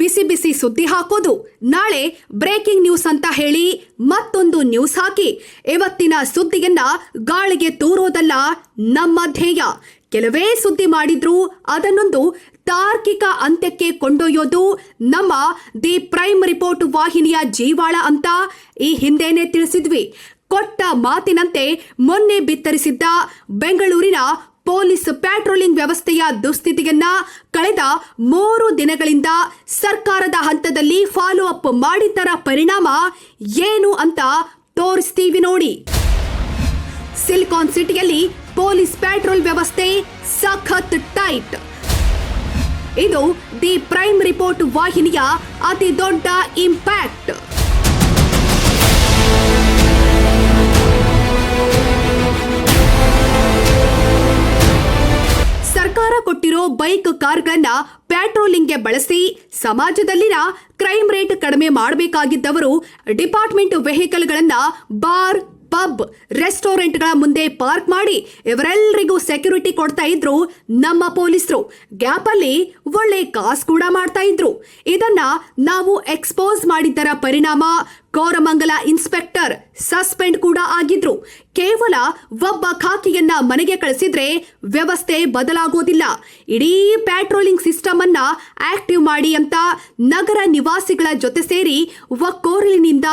ಬಿಸಿ ಬಿಸಿ ಸುದ್ದಿ ಹಾಕೋದು. ನಾಳೆ ಬ್ರೇಕಿಂಗ್ ನ್ಯೂಸ್ ಅಂತ ಹೇಳಿ ಮತ್ತೊಂದು ನ್ಯೂಸ್ ಹಾಕಿ. ಇವತ್ತಿನ ಸುದ್ದಿಯನ್ನ ಗಾಳಿಗೆ ತೂರೋದಲ್ಲ ನಮ್ಮ ಧ್ಯೇಯ. ಕೆಲವೇ ಸುದ್ದಿ ಮಾಡಿದ್ರು ಅದನ್ನೊಂದು ತಾರ್ಕಿಕ ಅಂತ್ಯಕ್ಕೆ ಕೊಂಡೊಯ್ಯೋದು ನಮ್ಮ ದಿ ಪ್ರೈಮ್ ರಿಪೋರ್ಟ್ ವಾಹಿನಿಯ ಜೀವಾಳ ಅಂತ ಈ ಹಿಂದೆನೆ ತಿಳಿಸಿದ್ವಿ. ಕೊಟ್ಟ ಮಾತಿನಂತೆ ಮೊನ್ನೆ ಬಿತ್ತರಿಸಿದ್ದ ಬೆಂಗಳೂರಿನ ಪೊಲೀಸ್ ಪ್ಯಾಟ್ರೋಲಿಂಗ್ ವ್ಯವಸ್ಥೆಯ ದುಸ್ಥಿತಿಯನ್ನ ಕಳೆದ ಮೂರು ದಿನಗಳಿಂದ ಸರ್ಕಾರದ ಹಂತದಲ್ಲಿ ಫಾಲೋ ಅಪ್ ಮಾಡಿದ್ದರ ಪರಿಣಾಮ ಏನು ಅಂತ ತೋರಿಸ್ತೀವಿ ನೋಡಿ. ಸಿಲಿಕಾನ್ ಸಿಟಿಯಲ್ಲಿ ಪೊಲೀಸ್ ಪ್ಯಾಟ್ರೋಲ್ ವ್ಯವಸ್ಥೆ ಸಖತ್ ಟೈಟ್. ಇದು ದಿ ಪ್ರೈಮ್ ರಿಪೋರ್ಟ್ ವಾಹಿನಿಯ ಅತಿ ದೊಡ್ಡ ಇಂಪ್ಯಾಕ್ಟ್. ಕಾರ್ಗಳನ್ನ ಪ್ಯಾಟ್ರೋಲಿಂಗ್ಗೆ ಬಳಸಿ ಸಮಾಜದಲ್ಲಿನ ಕ್ರೈಮ್ ರೇಟ್ ಕಡಿಮೆ ಮಾಡಬೇಕಾಗಿದ್ದವರು ಡಿಪಾರ್ಟ್ಮೆಂಟ್ ವೆಹಿಕಲ್ಗಳನ್ನ ಬಾರ್, ಪಬ್, ರೆಸ್ಟೋರೆಂಟ್ಗಳ ಮುಂದೆ ಪಾರ್ಕ್ ಮಾಡಿ ಇವರೆಲ್ಲರಿಗೂ ಸೆಕ್ಯೂರಿಟಿ ಕೊಡ್ತಾ ಇದ್ರು ನಮ್ಮ ಪೊಲೀಸರು. ಗ್ಯಾಪ್ ಅಲ್ಲಿ ಒಳ್ಳೆ ಕಾಸು ಕೂಡ ಮಾಡ್ತಾ ಇದ್ರು. ಇದನ್ನ ನಾವು ಎಕ್ಸ್ಪೋಸ್ ಮಾಡಿದ್ದರ ಪರಿಣಾಮ ಕೋರಮಂಗಲ ಇನ್ಸ್ಪೆಕ್ಟರ್ ಸಸ್ಪೆಂಡ್ ಕೂಡ ಆಗಿದ್ರು. ಕೇವಲ ಒಬ್ಬ ಖಾಕಿಯನ್ನ ಮನೆಗೆ ಕಳಿಸಿದ್ರೆ ವ್ಯವಸ್ಥೆ ಬದಲಾಗೋದಿಲ್ಲ. ಇಡೀ ಪ್ಯಾಟ್ರೋಲಿಂಗ್ ಸಿಸ್ಟಮ್ ಅನ್ನ ಆಕ್ಟಿವ್ ಮಾಡಿ ಅಂತ ನಗರ ನಿವಾಸಿಗಳ ಜೊತೆ ಸೇರಿ ಒಕ್ಕೋರಲಿನಿಂದ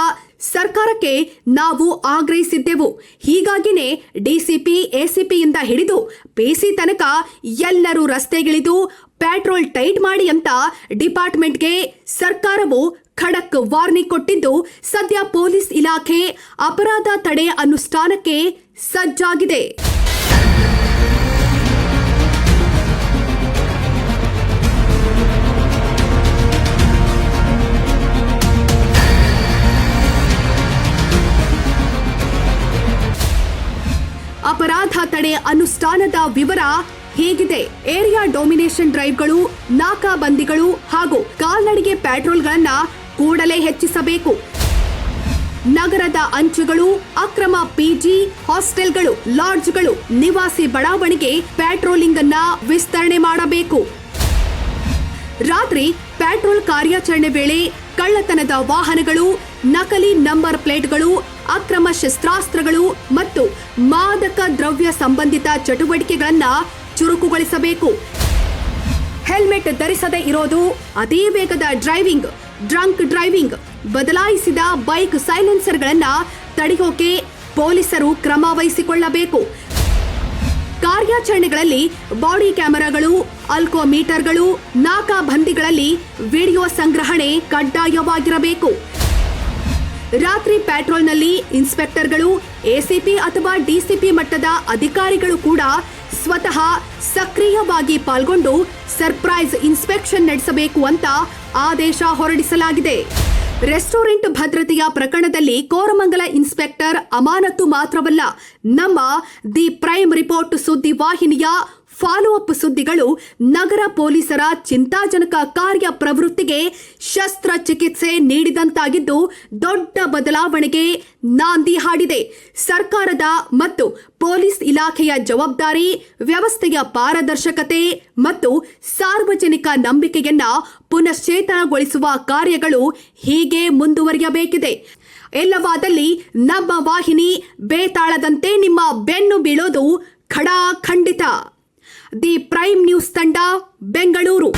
ಸರ್ಕಾರಕ್ಕೆ ನಾವು ಆಗ್ರಹಿಸಿದ್ದೆವು. ಹೀಗಾಗಿನೇ ಡಿಸಿಪಿ, ಎಸಿಪಿಯಿಂದ ಹಿಡಿದು ಪಿಸಿ ತನಕ ಎಲ್ಲರೂ ರಸ್ತೆಗಿಳಿದು ಪ್ಯಾಟ್ರೋಲ್ ಟೈಟ್ ಮಾಡಿ ಅಂತ ಡಿಪಾರ್ಟ್ಮೆಂಟ್ಗೆ ಸರ್ಕಾರವು ಖಡಕ್ ವಾರ್ನಿಂಗ್ ಕೊಟ್ಟಿದ್ದು ಸದ್ಯ ಪೊಲೀಸ್ ಇಲಾಖೆ ಅಪರಾಧ ತಡೆ ಅನುಷ್ಠಾನಕ್ಕೆ ಸಜ್ಜಾಗಿದೆ. ಅಪರಾಧ ತಡೆ ಅನುಷ್ಠಾನದ ವಿವರ ಹೇಗಿದೆ? ಏರಿಯಾ ಡೊಮಿನೇಷನ್ ಡ್ರೈವ್ಗಳು, ನಾಕಾಬಂದಿಗಳು ಹಾಗೂ ಕಾಲ್ನಡಿಗೆ ಪ್ಯಾಟ್ರೋಲ್ಗಳನ್ನ ಕೂಡಲೇ ಹೆಚ್ಚಿಸಬೇಕು. ನಗರದ ಅಂಚುಗಳು, ಅಕ್ರಮ ಪಿಜಿ ಹಾಸ್ಟೆಲ್ಗಳು, ಲಾಡ್ಜ್ಗಳು, ನಿವಾಸಿ ಬಡಾವಣೆಗೆ ಪ್ಯಾಟ್ರೋಲಿಂಗ್ ಅನ್ನ ವಿಸ್ತರಣೆ ಮಾಡಬೇಕು. ರಾತ್ರಿ ಪ್ಯಾಟ್ರೋಲ್ ಕಾರ್ಯಾಚರಣೆ ವೇಳೆ ಕಳ್ಳತನದ ವಾಹನಗಳು, ನಕಲಿ ನಂಬರ್ ಪ್ಲೇಟ್ಗಳು, ಅಕ್ರಮ ಶಸ್ತ್ರಾಸ್ತ್ರಗಳು ಮತ್ತು ಮಾದಕ ದ್ರವ್ಯ ಸಂಬಂಧಿತ ಚಟುವಟಿಕೆಗಳನ್ನ ಚುರುಕುಗೊಳಿಸಬೇಕು. ಹೆಲ್ಮೆಟ್ ಧರಿಸದೇ ಇರೋದು ಅದೇ ವೇಗದ ಡ್ರೈವಿಂಗ್. ಡ್ರಂಕ್ ಡ್ರೈವಿಂಗ್ ಬದಲಾಯಿಸಿದ ಬೈಕ್ ಸೈಲೆನ್ಸರ್ಗಳನ್ನ ತಡೆಯೋಕೆ ಪೊಲೀಸರು ಕ್ರಮ ವಹಿಸಿಕೊಳ್ಳಬೇಕು. ಕಾರ್ಯಾಚರಣೆಗಳಲ್ಲಿ ಬಾಡಿ ಕ್ಯಾಮೆರಾಗಳು, ಅಲ್ಕೋಮೀಟರ್ಗಳು, ನಾಕಾಬಂದಿಗಳಲ್ಲಿ ವಿಡಿಯೋ ಸಂಗ್ರಹಣೆ ಕಡ್ಡಾಯವಾಗಿರಬೇಕು. ರಾತ್ರಿ ಪ್ಯಾಟ್ರೋಲ್ನಲ್ಲಿ ಇನ್ಸ್ಪೆಕ್ಟರ್ಗಳು, ಎಸಿಪಿ ಅಥವಾ ಡಿಸಿಪಿ ಮಟ್ಟದ ಅಧಿಕಾರಿಗಳು ಕೂಡ ಸ್ವತಃ ಸಕ್ರಿಯವಾಗಿ ಪಾಲ್ಗೊಂಡು ಸರ್ಪ್ರೈಸ್ ಇನ್ಸ್ಪೆಕ್ಷನ್ ನಡೆಸಬೇಕು ಅಂತ ಆದೇಶ ಹೊರಡಿಸಲಾಗಿದೆ. ರೆಸ್ಟೋರೆಂಟ್ ಭದ್ರತೆಯ ಪ್ರಕರಣದಲ್ಲಿ ಕೋರಮಂಗಲ ಇನ್ಸ್ಪೆಕ್ಟರ್ ಅಮಾನತು ಮಾತ್ರವಲ್ಲ, ನಮ್ಮ ದಿ ಪ್ರೈಮ್ ರಿಪೋರ್ಟ್ ಸುದ್ದಿ ವಾಹಿನಿಯ ಫಾಲೋ ಅಪ್ ಸುದ್ದಿಗಳು ನಗರ ಪೊಲೀಸರ ಚಿಂತಾಜನಕ ಕಾರ್ಯ ಪ್ರವೃತ್ತಿಗೆ ಶಸ್ತ್ರಚಿಕಿತ್ಸೆ ನೀಡಿದಂತಾಗಿದ್ದು ದೊಡ್ಡ ಬದಲಾವಣೆಗೆ ನಾಂದಿ ಹಾಡಿದೆ. ಸರ್ಕಾರದ ಮತ್ತು ಪೊಲೀಸ್ ಇಲಾಖೆಯ ಜವಾಬ್ದಾರಿ, ವ್ಯವಸ್ಥೆಯ ಪಾರದರ್ಶಕತೆ ಮತ್ತು ಸಾರ್ವಜನಿಕ ನಂಬಿಕೆಯನ್ನ ಪುನಶ್ಚೇತನಗೊಳಿಸುವ ಕಾರ್ಯಗಳು ಹೀಗೆ ಮುಂದುವರಿಯಬೇಕಿದೆ. ಎಲ್ಲವಾದಲ್ಲಿ ನಮ್ಮ ವಾಹಿನಿ ಬೇತಾಳದಂತೆ ನಿಮ್ಮ ಬೆನ್ನು ಬೀಳೋದು ಖಡಾ ಖಂಡಿತ ದಿ ಪ್ರೈಮ್ ನ್ಯೂಸ್ ತಂಡ ಬೆಂಗಳೂರು.